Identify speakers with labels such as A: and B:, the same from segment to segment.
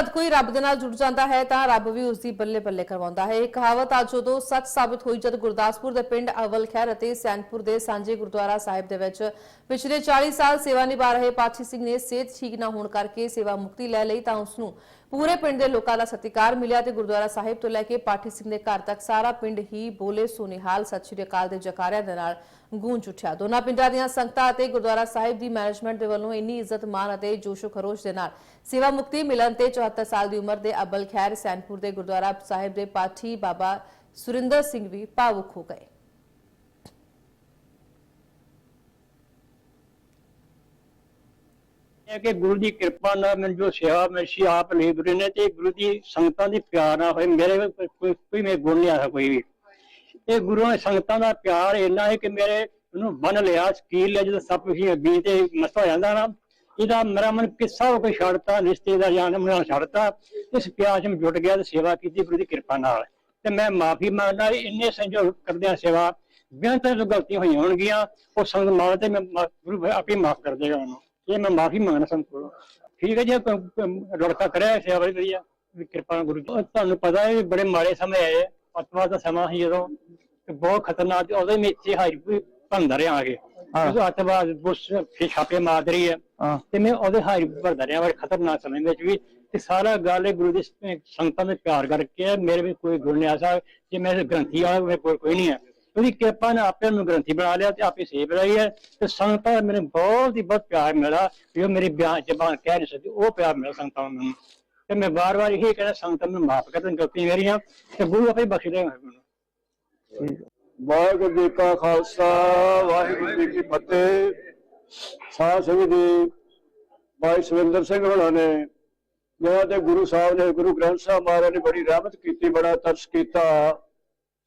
A: ਜਦ ਕੋਈ ਰੱਬ ਦੇ ਨਾਲ ਜੁੜ ਜਾਂਦਾ ਹੈ ਤਾਂ ਰੱਬ ਵੀ ਉਸ ਦੀ ਬੱਲੇ ਬੱਲੇ ਕਰਵਾਉਂਦਾ ਹੈ। ਇਹ ਕਹਾਵਤ ਅੱਜ ਉਦੋਂ ਸੱਚ ਸਾਬਤ ਹੋਈ ਜਦ ਗੁਰਦਾਸਪੁਰ ਦੇ ਪਿੰਡ ਅਵਲ ਖੈਰ ਅਤੇ ਸੈਨਪੁਰ ਦੇ ਸਾਂਝੇ ਗੁਰਦੁਆਰਾ ਸਾਹਿਬ ਦੇ ਵਿੱਚ ਪਿਛਲੇ 40 ਸਾਲ ਸੇਵਾ ਨਿਭਾ ਰਹੇ ਪਾਠੀ ਸਿੰਘ ਨੇ ਸਿਹਤ ਠੀਕ ਨਾ ਹੋਣ ਕਰਕੇ ਸੇਵਾ ਮੁਕਤੀ ਲੈ ਲਈ ਤਾਂ ਉਸ ਨੂੰ ਪੂਰੇ ਪਿੰਡ ਦੇ ਲੋਕਾਂ ਦਾ ਸਤਿਕਾਰ ਮਿਲਿਆ ਤੇ ਗੁਰਦੁਆਰਾ ਸਾਹਿਬ ਤੋਂ ਲੈ ਕੇ ਪਾਠੀ ਸਿੰਘ ਦੇ ਘਰ ਤੱਕ ਸਾਰਾ ਪਿੰਡ ਹੀ ਬੋਲੇ ਸੁਨੇਹਾਲ ਸਤਿ ਸ਼੍ਰੀ ਅਕਾਲ ਦੇ ਜਕਾਰਿਆਂ ਦੇ ਨਾਲ ਗੂੰਜ ਉੱਠਿਆ। ਦੋਨਾਂ ਪਿੰਡਾਂ ਦੀਆਂ ਸੰਗਤਾਂ ਅਤੇ ਗੁਰਦੁਆਰਾ ਸਾਹਿਬ ਦੀ ਮੈਨੇਜਮੈਂਟ ਦੇ ਵੱਲੋਂ ਇੰਨੀ ਇੱਜ਼ਤ ਮਾਨ ਅਤੇ ਜੋਸ਼ੋ ਖਰੋਸ਼ ਦੇ ਨਾਲ ਸੇਵਾ ਮੁਕਤੀ ਮਿਲਣ ਤੇ 74 ਸਾਲ ਦੀ ਉਮਰ ਦੇ ਅਬਲ ਖੈਰ ਸੈਨਪੁਰ ਦੇ ਗੁਰਦੁਆਰਾ ਸਾਹਿਬ ਦੇ ਪਾਠੀ ਬਾਬਾ ਸੁਰਿੰਦਰ ਸਿੰਘ ਵੀ ਭਾਵੁਕ ਹੋ ਗਏ।
B: ਹੈ ਕਿ ਗੁਰੂ ਦੀ ਕਿਰਪਾ ਨਾਲ ਮੈਨੂੰ ਜੋ ਸੇਵਾ ਮਿਲੀ ਆਪ ਲਈ ਗੁਰੂ ਨੇ ਤੇ ਗੁਰੂ ਦੀ ਸੰਗਤਾਂ ਦੀ ਪਿਆਰ ਨਾਲ ਹੋਏ। ਮੇਰੇ ਕੋਈ ਕੋਈ- ਕੋਈ ਮੇਰੇ ਗੁਣ ਨਹੀਂ ਆਇਆ ਕੋਈ ਵੀ। ਇਹ ਗੁਰੂ ਨੇ ਸੰਗਤਾਂ ਦਾ ਪਿਆਰ ਇੰਨਾ ਹੈ ਕਿ ਮੇਰੇ ਉਹਨੂੰ ਬੰਨ ਲਿਆ, ਸਕੀਲ ਲਿਆ, ਜਦੋਂ ਸਭ ਕੁਝ ਅੱਗੇ ਤੇ ਮਸਤ ਹੋ ਜਾਂਦਾ ਨਾ, ਇਹਦਾ ਮੇਰਾ ਮਨ ਕਿੱਸਾ ਹੋ ਕੇ ਛੱਡਤਾ, ਰਿਸ਼ਤੇਦਾਰ ਜਾਨ ਨਾਲ ਛੱਡਤਾ, ਇਸ ਪਿਆਰ ਚ ਮੈਂ ਜੁਟ ਗਿਆ ਤੇ ਸੇਵਾ ਕੀਤੀ ਗੁਰੂ ਦੀ ਕਿਰਪਾ ਨਾਲ। ਤੇ ਮੈਂ ਮਾਫੀ ਮੰਗਦਾ ਇੰਨੇ ਸੰਜੋਗ ਕਰਦਿਆਂ ਸੇਵਾ ਬੇਅੰਤ ਜੋ ਗਲਤੀਆਂ ਹੋਈਆਂ ਹੋਣਗੀਆਂ, ਉਹ ਸੰਗ ਮਾਲ ਤੇ ਮੈਂ ਗੁਰੂ ਆਪੇ ਮਾਫ ਕਰ ਦੇਗਾ ਉਹਨੂੰ। ਇਹ ਮੈਂ ਮਾਫੀ ਮੰਗਣਾ ਸੰਤ ਕੋਲੋਂ ਠੀਕ ਹੈ ਜੀ ਲੜਕਾ ਕਰਿਆ ਸੇਵਾ ਬੜੀ ਵਧੀਆ ਕਿਰਪਾ ਗੁਰੂ ਜੀ। ਤੁਹਾਨੂੰ ਪਤਾ ਹੈ ਬੜੇ ਮਾੜੇ ਸਮੇਂ ਆਏ ਅਤਵਾ ਦਾ ਸਮਾਂ ਸੀ ਜਦੋਂ ਤੇ ਬਹੁਤ ਖਤਰਨਾਕ ਸੀ। ਉਦੋਂ ਹੀ ਮੇਚੇ ਹਾਈ ਵੀ ਭੰਦਾ ਰਿਹਾ ਆ ਕੇ। ਜਦੋਂ ਅਤਵਾਦ ਬੁਸ਼ ਫੇ ਛਾਪੇ ਮਾਰ ਰਹੀ ਹੈ।
C: ਹਾਂ।
B: ਤੇ ਮੈਂ ਉਹਦੇ ਹਾਈ ਭਰਦਾ ਰਿਹਾ ਬੜੇ ਖਤਰਨਾਕ ਸਮੇਂ ਵਿੱਚ ਵੀ। ਤੇ ਸਾਰਾ ਗੱਲ ਇਹ ਗੁਰੂ ਦੀ ਸੰਗਤਾਂ ਦੇ ਪਿਆਰ ਕਰਕੇ ਹੈ। ਮੇਰੇ ਵੀ ਕੋਈ ਗੁਣ ਨਹੀਂ ਆ ਸਕਦਾ ਜੇ ਮੈਂ ਗ੍ਰੰਥੀ ਵਾਲਾ ਮੇਰੇ ਕੋਲ ਕੋਈ ਨਹੀਂ ਹੈ। ਉਹਦੀ ਕਿਰਪਾ ਨੇ ਆਪੇ ਨੂੰ ਗ੍ਰੰਥੀ ਬਣਾ ਲਿਆ ਤੇ ਆਪੇ ਸੇਵ ਰਹੀ ਹੈ ਤੇ ਸੰਗਤਾਂ ਮੈਨੂੰ ਬਹੁਤ ਹੀ ਬਹੁਤ ਪਿਆਰ ਮਿਲਾ ਜੋ ਮੇਰੀ ਬਿਆਨ ਜ਼ਬਾਨ ਕਹਿ ਨਹੀਂ ਸਕਦੀ, ਉਹ ਪਿਆਰ ਮਿਲਾ ਸੰਗਤਾਂ ਨੂੰ ਤੇ ਮੈਂ ਵਾਰ-ਵਾਰ ਇਹ ਕਹਿੰਦਾ ਸੰਗਤਾਂ ਨੂੰ ਮਾਫ ਕਰ ਦੇਣ, ਗਲਤੀਆਂ ਮੇਰੀਆਂ, ਤੇ ਗੁਰੂ ਆਪੇ ਬਖਸ਼ ਦੇਗਾ ਮੈਨੂੰ।
D: ਵਾਹਿਗੁਰੂ ਜੀ ਕਾ ਖਾਲਸਾ, ਵਾਹਿਗੁਰੂ ਜੀ ਕੀ ਫਤਿਹ। ਸਾਧ ਸੰਗਤ ਜੀ, ਭਾਈ ਸੁਰਿੰਦਰ ਸਿੰਘ ਹੋਣਾ ਨੇ ਜਿਹੜਾ ਤੇ ਗੁਰੂ ਸਾਹਿਬ ਨੇ, ਗੁਰੂ ਗ੍ਰੰਥ ਸਾਹਿਬ ਮਹਾਰਾਜ ਨੇ ਬੜੀ ਰਹਿਮਤ ਕੀਤੀ, ਬੜਾ ਤਰਸ ਕੀਤਾ।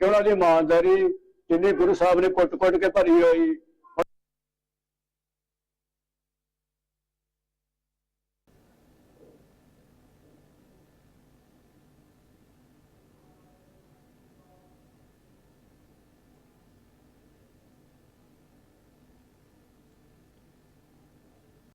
D: ਕਿ ਉਹਨਾਂ ਦੀ ਇਮਾਨਦਾਰੀ ਜਿੰਨੀ ਗੁਰੂ ਸਾਹਿਬ ਨੇ ਕੁੱਟ-ਕੁੱਟ ਕੇ ਭਰੀ ਹੋਈ